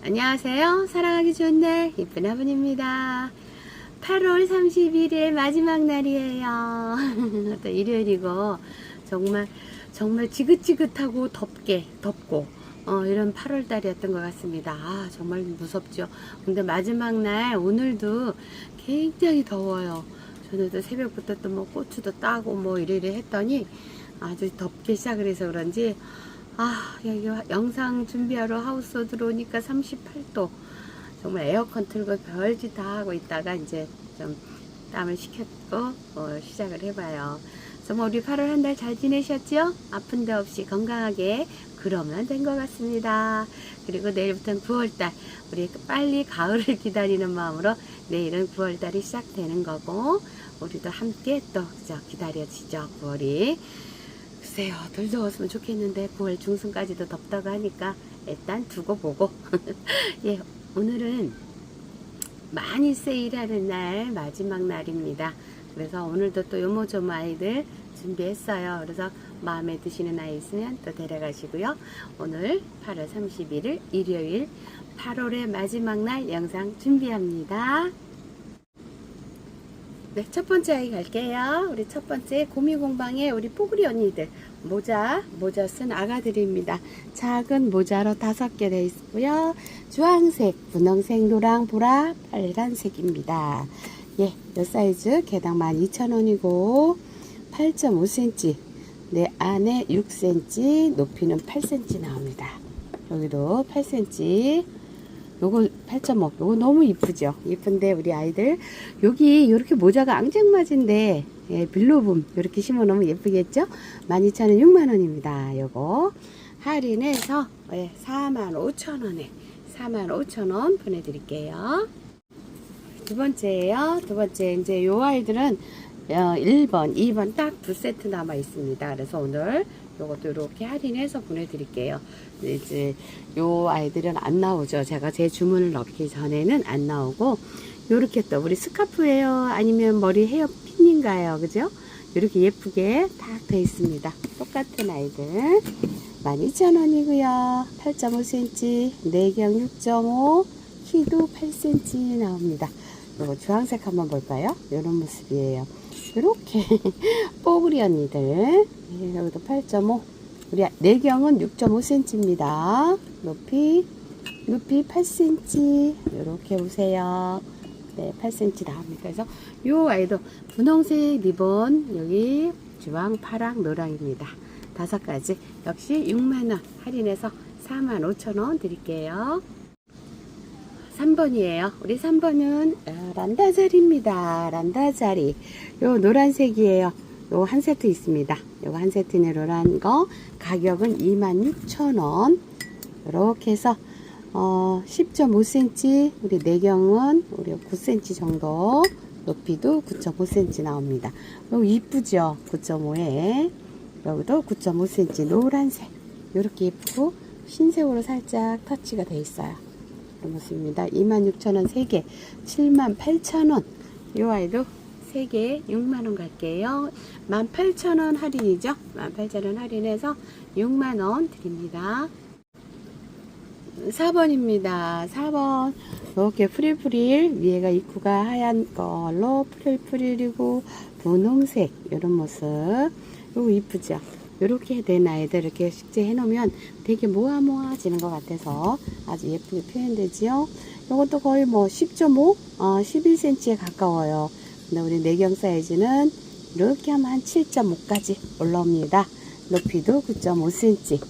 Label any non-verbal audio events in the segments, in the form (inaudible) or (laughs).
안녕하세요. 사랑하기 좋은 날, 이쁜 아버님입니다. 8월 31일 마지막 날이에요. (laughs) 또 일요일이고, 정말, 정말 지긋지긋하고 덥게, 덥고, 어, 이런 8월 달이었던 것 같습니다. 아, 정말 무섭죠. 근데 마지막 날, 오늘도 굉장히 더워요. 저녁도 새벽부터 또 뭐 고추도 따고 뭐 이래이래 했더니 아주 덥게 시작을 해서 그런지 아 여기 영상 준비하러 하우스 들어오니까 38도 정말 에어컨 틀고 별짓 다 하고 있다가 이제 좀 땀을 식혔고 어, 시작을 해봐요. 그래서 뭐 우리 8월 한 달 잘 지내셨죠? 아픈 데 없이 건강하게 그러면 된 것 같습니다. 그리고 내일부터는 9월달 우리 빨리 가을을 (laughs) 기다리는 마음으로 내일은 9월달이 시작되는 거고 우리도 함께 또? 기다려지죠 9월이 글쎄요. 덜 더웠으면 좋겠는데 9월 중순까지도 덥다고 하니까 일단 두고 보고. (laughs) 예 오늘은 많이 세일하는 날 마지막 날입니다. 그래서 오늘도 또 요모조모 아이들 준비했어요. 그래서 마음에 드시는 아이 있으면 또 데려가시고요. 오늘 8월 31일 일요일 8월의 마지막 날 영상 준비합니다. 네, 첫 번째 아이 갈게요. 우리 첫 번째 고미공방의 우리 뽀글이 언니들 모자, 모자 쓴 아가들입니다. 작은 모자로 다섯 개 되어 있고요. 주황색, 분홍색, 노랑, 보라, 빨간색입니다. 예, 이 사이즈 개당 12,000원이고 8.5cm, 내 안에 6cm, 높이는 8cm 나옵니다. 여기도 8cm. 요거 8.5 요거 너무 이쁘죠 이쁜데 우리 아이들 여기 이렇게 모자가 앙증맞은데 예, 빌로붐 이렇게 심어 놓으면 예쁘겠죠? 12,000원 6만원입니다. 요거. 할인해서 예, 45,000원에 45,000원 보내드릴게요. 두 번째예요. 두 번째 이제 요 아이들은 어, 1번 2번 딱 두 세트 남아 있습니다. 그래서 오늘 요것도 이렇게 할인해서 보내드릴게요. 이제 요 아이들은 안 나오죠. 제가 제 주문을 넣기 전에는 안 나오고 요렇게 또 우리 스카프예요. 아니면 머리 헤어 핀인가요? 그죠? 이렇게 예쁘게 딱 돼 있습니다. 똑같은 아이들 12,000원이고요. 8.5cm, 내경 6.5, 키도 8cm 나옵니다. 요거 주황색 한번 볼까요? 이런 모습이에요. 이렇게 (laughs) 뽀글이 언니들 예, 여기도 8.5 우리 내경은 6.5cm입니다 높이 높이 8cm 이렇게 보세요 네 8cm 나옵니다 그래서 요 아이도 분홍색 리본 여기 주황 파랑 노랑입니다 다섯 가지 역시 6만원 할인해서 45,000원 드릴게요 3번이에요. 우리 3번은 어, 란다자리입니다. 란다자리. 요 노란색이에요. 요 한 세트 있습니다. 요거 한 세트네 노란 거 가격은 26,000원. 이렇게 해서 어 10.5cm 우리 내경은 우리 9cm 정도 높이도 9.5cm 나옵니다. 요 이쁘죠? 9.5에 여기도 9.5cm 노란색 이렇게 예쁘고 흰색으로 살짝 터치가 돼 있어요. 이런 모습입니다. 26,000원 3개 78,000원 이 아이도 3개 6만원 갈게요 18,000원 할인이죠 18,000원 할인해서 6만원 드립니다 4번입니다 4번 이렇게 프릴프릴 위에가 입구가 하얀 걸로 프릴프릴이고 분홍색 이런 모습 이거 이쁘죠 이렇게 된 아이들 이렇게 식재해 놓으면 되게 모아모아지는 것 같아서 아주 예쁘게 표현되지요. 이것도 거의 뭐 10.5, 어, 11cm에 가까워요. 근데 우리 내경 사이즈는 이렇게 하면 한 7.5까지 올라옵니다. 높이도 9.5cm.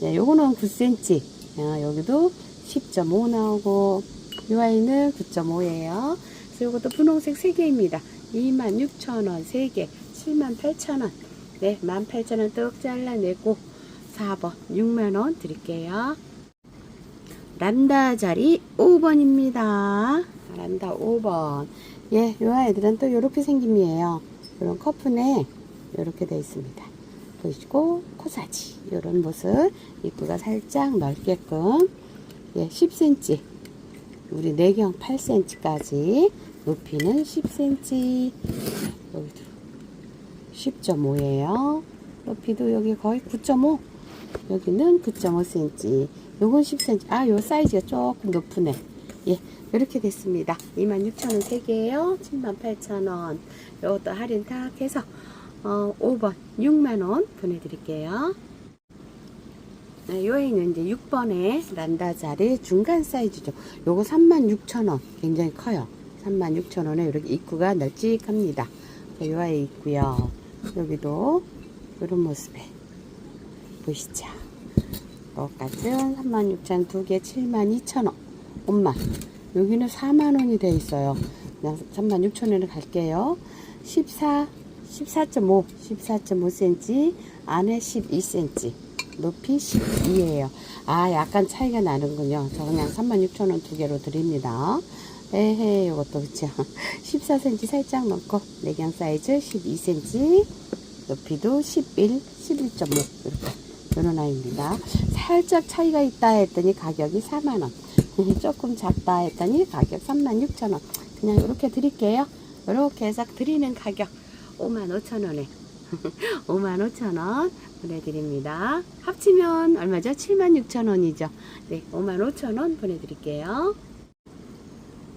네, 요거는 9cm. 어, 여기도 10.5 나오고 이 아이는 9.5예요. 그래서 이것도 분홍색 3개입니다. 26,000원 3개 78,000원. 네, 18,000원 떡 잘라내고 4번 6만원 드릴게요. 란다 자리 5번입니다. 란다 5번. 예, 요 아이들은 또 요렇게 생김이에요. 요런 커튼에 요렇게 되어 있습니다. 보시고 코사지 요런 모습 입구가 살짝 넓게끔 예, 10cm 우리 내경 8cm까지 높이는 10cm 여기도 10.5예요. 높이도 여기 거의 9.5. 여기는 9.5cm. 요건 10cm. 아, 요 사이즈가 조금 높으네. 예, 이렇게 됐습니다. 26,000원 3개에요. 78,000원. 요것도 할인 딱 해서, 어, 5번 6만원 보내드릴게요. 네, 요에는 이제 6번에 란다자리 중간 사이즈죠. 요거 36,000원. 굉장히 커요. 36,000원에 이렇게 입구가 널찍합니다. 네, 요 아이 있고요. 여기도 이런 모습에 보시죠. 똑같은 36,000두개 72,000원. 엄마, 여기는 4만원이 돼 있어요. 그냥 36,000원에 갈게요. 14, 14.5, 14.5cm, 안에 12cm, 높이 12예요. 아, 약간 차이가 나는군요. 저 그냥 36,000원 두 개로 드립니다. 에헤, 이것도 그쵸. (laughs) 14cm 살짝 넣고, 내경 사이즈 12cm, 높이도 11, 11.5, 이렇게. 이런 아이입니다. 살짝 차이가 있다 했더니 가격이 4만원. (laughs) 조금 작다 했더니 가격 36,000원. 그냥 이렇게 드릴게요. 이렇게 해서 드리는 가격 55,000원에 55,000원 (laughs) 보내드립니다. 합치면 얼마죠? 76,000원이죠. 네, 55,000원 보내드릴게요.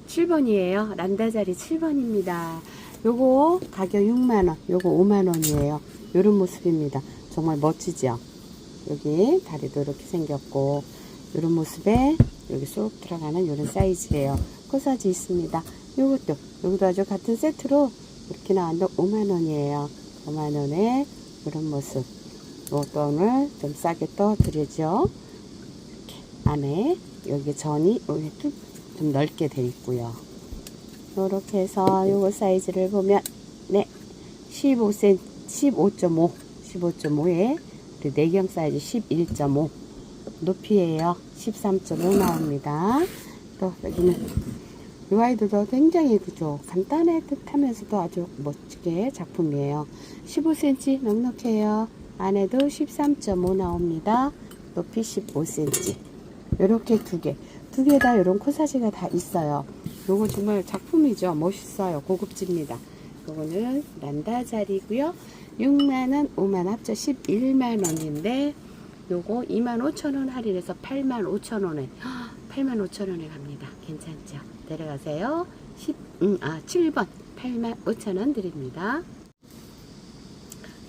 7번이에요. 란다자리 7번입니다. 요거 가격 6만원, 요거 5만원이에요. 요런 모습입니다. 정말 멋지죠? 여기 다리도 이렇게 생겼고, 요런 모습에 여기 쏙 들어가는 요런 사이즈예요. 코사지 있습니다. 요것도, 여기도 아주 같은 세트로 이렇게 나왔는데 5만원이에요. 5만원에 이런 모습. 오늘 좀 싸게 또 드리죠. 이렇게 안에 여기 전이 뚝좀 넓게 돼 있고요. 이렇게 해서 요거 사이즈를 보면 네 15cm 15.5 15.5에 우리 내경 사이즈 11.5 높이에요 13.5 나옵니다. 또 여기는 이 아이들도 굉장히 그죠 간단해 듯하면서도 아주 멋지게 작품이에요. 15cm 넉넉해요. 안에도 13.5 나옵니다. 높이 15cm. 이렇게 두 개. 두 개 다 이런 코사지가 다 있어요. 요거 정말 작품이죠. 멋있어요. 고급집니다. 요거는 란다자리고요. 6만원, 5만 합쳐 11만원인데 요거 25,000원 할인해서 85,000원에 85,000원에 갑니다. 괜찮죠? 내려가세요. 10, 음, 아, 7번 85,000원 드립니다.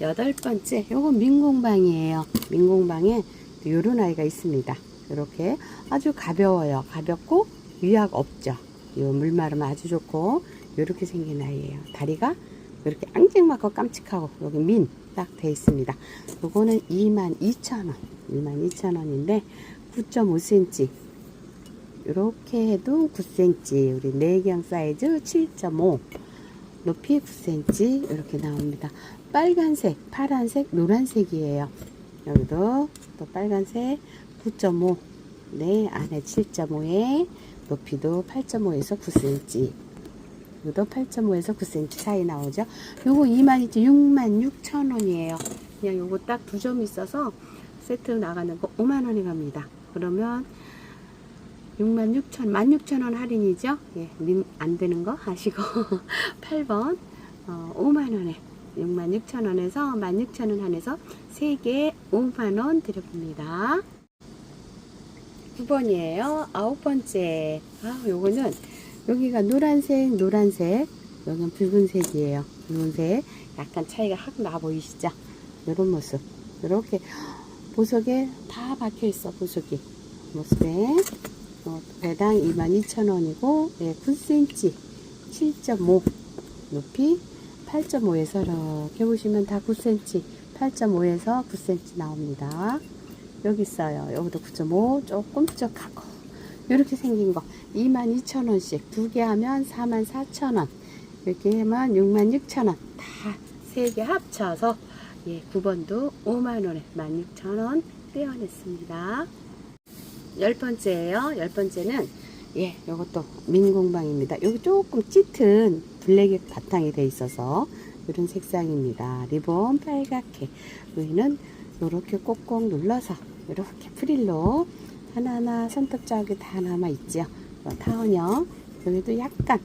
여덟 번째, 요거 민공방이에요. 민공방에 요런 아이가 있습니다. 이렇게 아주 가벼워요. 가볍고 위약 없죠. 요 물마름 아주 좋고 이렇게 생긴 아이예요. 다리가 이렇게 앙증맞고 깜찍하고 여기 민 딱 돼 있습니다. 요거는 22,000원. 22,000원인데 9.5cm. 이렇게 해도 9cm. 우리 내경 사이즈 7.5. 높이 9cm 이렇게 나옵니다. 빨간색, 파란색, 노란색이에요. 여기도 또 빨간색 9.5. 네, 안에 7.5에 높이도 8.5에서 9cm. 이것도 8.5에서 9cm 차이 나오죠. 요거 22,000, 66,000원이에요. 그냥 요거 딱 두 점 있어서 세트 나가는 거 5만원에 갑니다. 그러면 66,000, 16,000원 할인이죠. 예, 민, 안 되는 거 하시고 (laughs) 8번 어, 5만원에 66,000원에서 16,000원 한해서 3개 5만원 드려봅니다. 9번이에요. 아홉 번째. 아, 요거는 여기가 노란색, 노란색. 여기는 붉은색이에요. 붉은색. 약간 차이가 확 나 보이시죠? 요런 모습. 요렇게 보석에 다 박혀 있어, 보석이. 모습에. 어, 배당 22,000원이고, 네, 9cm, 7.5. 높이 8.5에서 이렇게 보시면 다 9cm, 8.5에서 9cm 나옵니다. 여기 있어요. 여기도 9.5 조금 쩍하고 이렇게 생긴 거 22,000원씩 두 개 하면 44,000원 이렇게 하면 66,000원 다 세 개 합쳐서 예 9번도 5만원에 16,000원 떼어냈습니다. 열 번째예요. 열 번째는 예 요것도 민공방입니다. 여기 조금 짙은 블랙 바탕이 돼 있어서 이런 색상입니다. 리본 빨갛게 여기는 이렇게 꼭꼭 눌러서 이렇게 프릴로 하나하나 손톱 자국이 다 남아 있죠. 타원형. 여기도 약간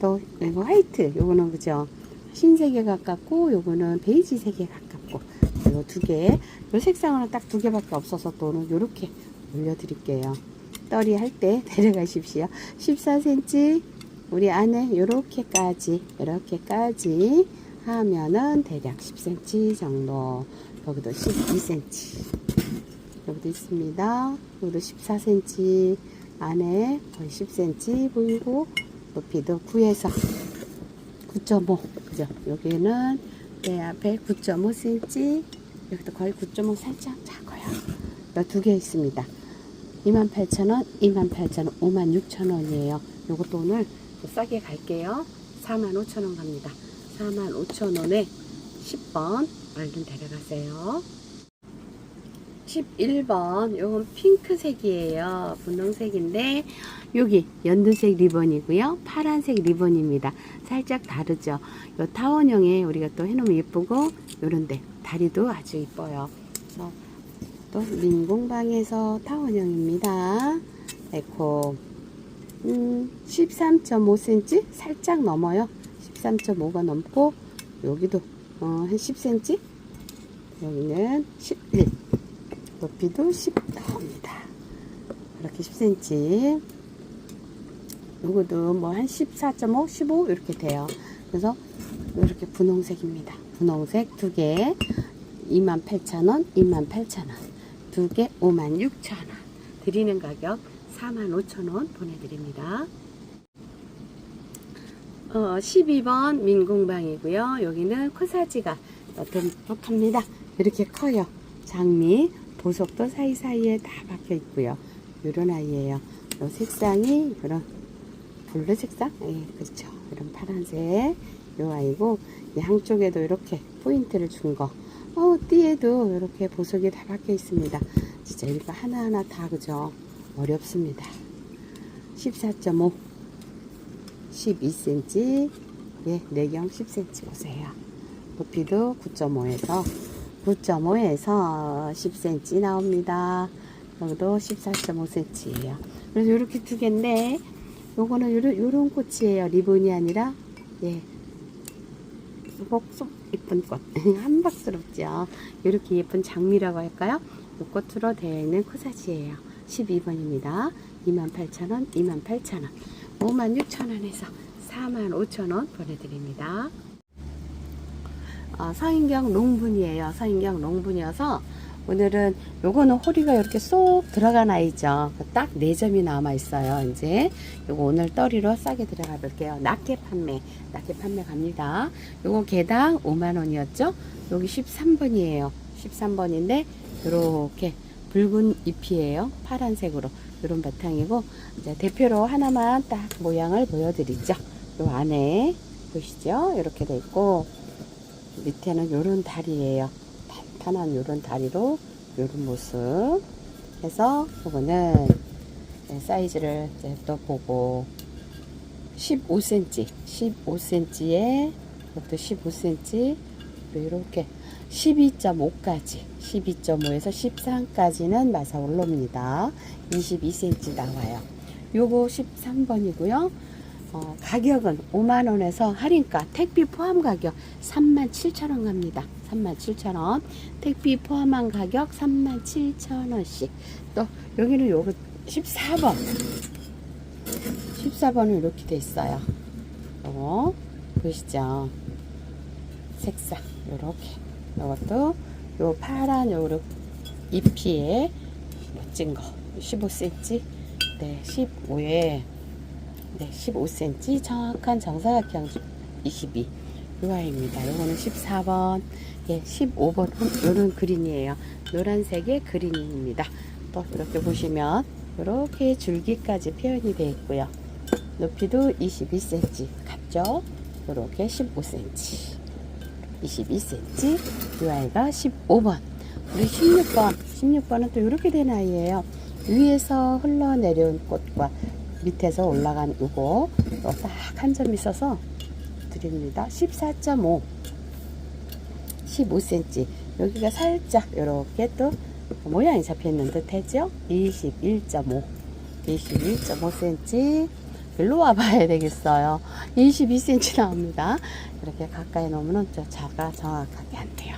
또 이거 화이트. 요거는 그죠. 흰색에 가깝고 요거는 베이지색에 가깝고 이거 두 개. 요 색상은 딱 두 개밖에 없어서 또는 요렇게 올려드릴게요. 떨이 할 때 (laughs) 데려가십시오. 14cm 우리 안에 요렇게까지 이렇게까지 하면은 대략 10cm 정도 여기도 12cm 여기도 있습니다. 여기도 14cm 안에 거의 10cm 보이고 높이도 9에서 9.5 그죠? 여기는 내 앞에 9.5cm 여기도 거의 9.5 살짝 작아요. 두 개 있습니다. 28,000원, 28,000원, 56,000원이에요. 요것도 오늘 싸게 갈게요. 45,000원 갑니다. 45,000원에 10번 얼른 데려가세요. 11번 요건 핑크색이에요. 분홍색인데 여기 연두색 리본이고요. 파란색 리본입니다. 살짝 다르죠. 요 타원형에 우리가 또 해놓으면 예쁘고 요런데 다리도 아주 이뻐요. 그래서 또 민공방에서 타원형입니다. 에코 음, 13.5cm 살짝 넘어요. 13.5가 넘고 여기도 어, 한 10cm 여기는 11 높이도 10 나옵니다. 이렇게 10cm 요거도 뭐 한 14.5, 15 이렇게 돼요. 그래서 이렇게 분홍색입니다. 분홍색 두개 28,000원, 28,000원 두개 56,000원 드리는 가격 45,000원 보내드립니다. 어, 12번 민공방이고요. 여기는 코사지가 듬뿍합니다. 이렇게 커요. 장미, 보석도 사이사이에 다 박혀 있고요. 이런 아이예요. 요 색상이 이런 블루 색상? 예, 그렇죠. 이런 파란색 요 아이고 이 한쪽에도 이렇게 포인트를 준 거. 어, 띠에도 이렇게 보석이 다 박혀 있습니다. 진짜 이거 하나하나 다 그죠? 어렵습니다. 14.5 12cm 예, 내경 10cm 보세요. 높이도 9.5에서 9.5에서 10cm 나옵니다. 여기도 14.5cm예요. 그래서 이렇게 두 개인데 요거는 요런, 요런 꽃이에요. 리본이 아니라 예. 쏙쏙 예쁜 꽃. (laughs) 한박스럽죠. 이렇게 예쁜 장미라고 할까요? 이 꽃으로 되어 있는 코사지예요. 12번입니다. 28,000원, 28,000원, 56,000원에서 45,000원 보내드립니다. 어, 서인경 농분이에요. 서인경 농분이어서 오늘은 요거는 호리가 이렇게 쏙 들어간 아이죠. 딱 4점이 남아 있어요. 이제 요거 오늘 떨이로 싸게 들어가 볼게요. 낱개 판매, 낱개 판매 갑니다. 요거 개당 5만원이었죠. 여기 13번이에요. 13번인데 요렇게 붉은 잎이에요. 파란색으로 이런 바탕이고 이제 대표로 하나만 딱 모양을 보여드리죠. 요 안에 보시죠. 이렇게 돼 있고 밑에는 요런 다리예요. 탄탄한 요런 다리로 요런 모습 해서 요거는 네, 사이즈를 또 보고 15cm 15cm에 이것도 15cm 이렇게 12.5까지 12.5에서 13까지는 마사 올라옵니다. 22cm 나와요. 요거 13번이고요 어, 가격은 5만원에서 할인가? 택비 포함 가격 37,000원 갑니다. 37,000원. 택비 포함한 가격 37,000원씩. 또 여기는 요거 14번. 14번은 이렇게 돼 있어요. 요거 보이시죠? 색상 요렇게. 요것도 요 파란 요렇 잎이에 멋진 거. 15cm 네 15에 네 15cm 정확한 정사각형 22 유아입니다. 요거는 14번. 예 15번. 요런 그린이에요. 노란색의 그린입니다. 또 이렇게 보시면 이렇게 줄기까지 표현이 되어 있고요. 높이도 22cm 같죠 이렇게 15cm 22cm 이 아이가 15번. 우리 16번. 16번은 또 이렇게 된 아이예요. 위에서 흘러내려온 꽃과 밑에서 올라간 이거 딱 한 점 있어서 드립니다. 14.5 15cm 여기가 살짝 이렇게 또 모양이 잡혀있는 듯 하죠? 21.5 21.5cm 일로 와봐야 되겠어요. 22cm 나옵니다. 이렇게 가까이 놓으면 좀 자가 정확하게 안 돼요.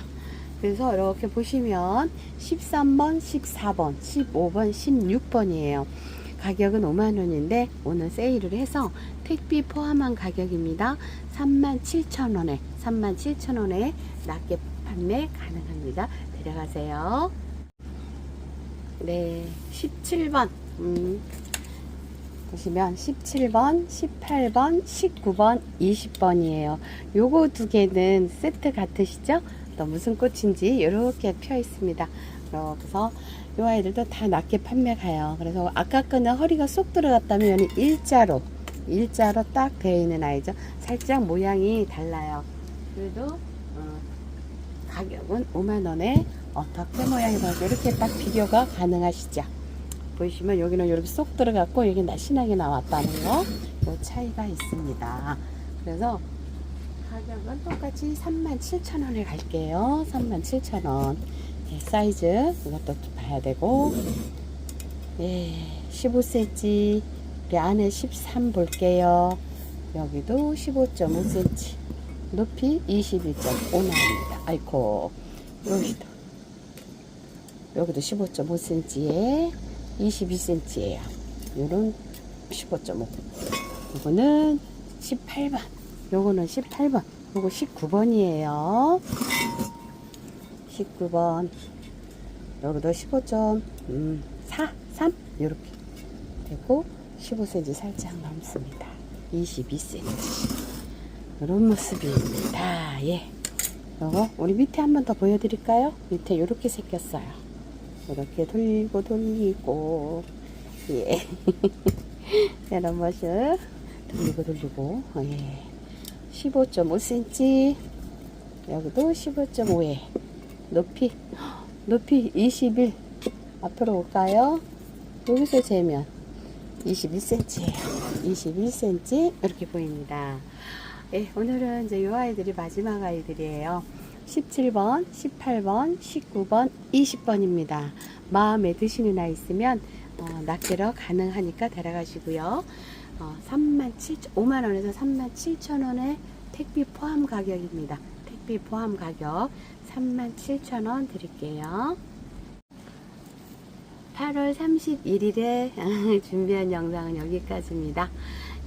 그래서 이렇게 보시면 13번, 14번, 15번, 16번이에요. 가격은 5만원인데 오늘 세일을 해서 택비 포함한 가격입니다. 37,000원에 37,000원에 낮게 판매 가능합니다. 데려가세요. 네, 17번. 음, 보시면 17번, 18번, 19번, 20번이에요. 요거 두 개는 세트 같으시죠? 또 무슨 꽃인지 이렇게 펴 있습니다. 그래서 이 아이들도 다 낮게 판매 가요. 그래서 아까 거는 허리가 쏙 들어갔다면 얘는 일자로 일자로 딱 되어 있는 아이죠. 살짝 모양이 달라요. 그래도 어, 가격은 5만 원에 어떻게 모양이 나고 이렇게 딱 비교가 가능하시죠. 보이시면 여기는 이렇게 쏙 들어갔고 여기 날씬하게 나왔다는 거, 요 차이가 있습니다. 그래서 가격은 똑같이 37,000원에 갈게요. 37,000원. 예, 사이즈 이것도 또 봐야 되고. 예, 15cm 우리 안에 13 볼게요. 여기도 15.5cm 높이 21.5 나옵니다. 아이코. 여기도. 여기도 15.5cm에 22cm예요. 요런 15.5 요거는 18번. 요거는 18번. 요거 19번이에요 19번. 여기도 15점. 음, 4, 3 이렇게 되고 15cm 살짝 넘습니다. 22cm 이런 모습입니다. 예. 요거 우리 밑에 한 번 더 보여드릴까요? 밑에 이렇게 생겼어요. 이렇게 돌리고 돌리고. 예. (laughs) 이런 모습. 돌리고 돌리고. 예. 15.5cm 여기도 15.5에 높이 높이 21 앞으로 올까요? 여기서 재면 21cm예요. 21cm 이렇게 보입니다. 예, 오늘은 이제 이 아이들이 마지막 아이들이에요. 17번, 18번, 19번, 20번입니다. 마음에 드시는 아이 있으면 어, 낚시러 가능하니까 데려가시고요. 어, 3만 7, 5만 원에서 3만 7천 원의 택비 포함 가격입니다. 택비 포함 가격 37,000원 드릴게요. 8월 31일에 (laughs) 준비한 영상은 여기까지입니다.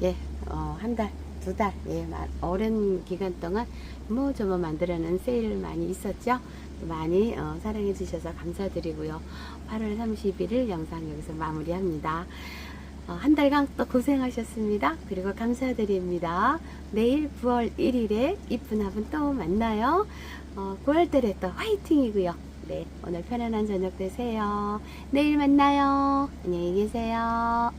예, 어, 한 달, 두 달, 예, 마- 오랜 기간 동안 뭐 저뭐 만들어낸 세일 많이 있었죠? 많이 어, 사랑해 주셔서 감사드리고요. 8월 31일 영상 여기서 마무리합니다. 어, 한 달간 또 고생하셨습니다. 그리고 감사드립니다. 내일 9월 1일에 이쁜 화분 또 만나요. 어, 9월달에 또 화이팅이고요. 네, 오늘 편안한 저녁 되세요. 내일 만나요. 안녕히 계세요.